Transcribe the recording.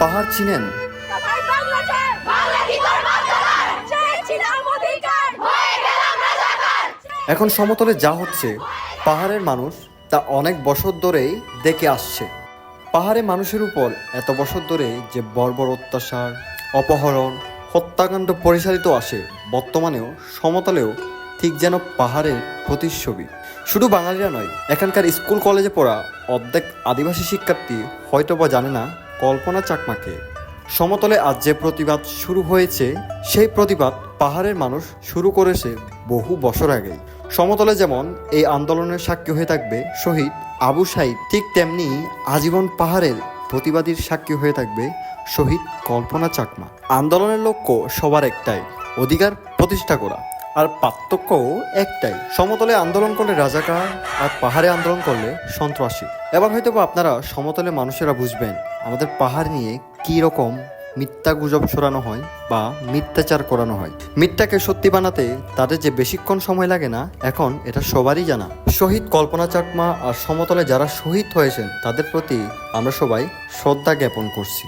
পাহাড় চিনেন এখন সমতলে যা হচ্ছে পাহাড়ের মানুষ তা অনেক বছর ধরেই দেখে আসছে। পাহাড়ে মানুষের উপর এত বছর ধরে যে বর্বর অত্যাচার অপহরণ হত্যাকাণ্ড পরিচালিত আসে বর্তমানেও সমতলেও ঠিক যেন পাহাড়ের প্রতিচ্ছবি। শুধু বাঙালিরা নয় এখানকার স্কুল কলেজে পড়া অর্ধেক আদিবাসী শিক্ষার্থী হয়তো বা জানে না কল্পনা চাকমাকে। সমতলে আজ যে প্রতিবাদ শুরু হয়েছে, সেই প্রতিবাদ পাহাড়ের মানুষ শুরু করেছে বহু বছর আগেই। সমতলে যেমন এই আন্দোলনের সাক্ষী হয়ে থাকবে, শহীদ আবু সাইদ ঠিক তেমনি আজীবন পাহাড়ের প্রতিবাদীর সাক্ষী হয়ে থাকবে শহীদ কল্পনা চাকমা। আন্দোলনের লক্ষ্য সবার একটাই, অধিকার প্রতিষ্ঠা করা, আর পার্থক্যও একটাই। সমতলে আন্দোলন করলে রাজাকার, আর পাহাড়ে আন্দোলন করলে সন্ত্রাসী। এবার হয়তো আপনারা সমতলে মানুষেরা বুঝবেন আমাদের পাহাড় নিয়ে কী রকম মিথ্যা গুজব ছড়ানো হয় বা মিথ্যাচার করানো হয়? মিথ্যাকে সত্যি বানাতে তাদের যে বেশিক্ষণ সময় লাগে না, এখন এটা সবারই জানা। শহীদ কল্পনা চাকমা আর সমতলে যারা শহীদ হয়েছেন, তাদের প্রতি আমরা সবাই শ্রদ্ধা জ্ঞাপন করছি।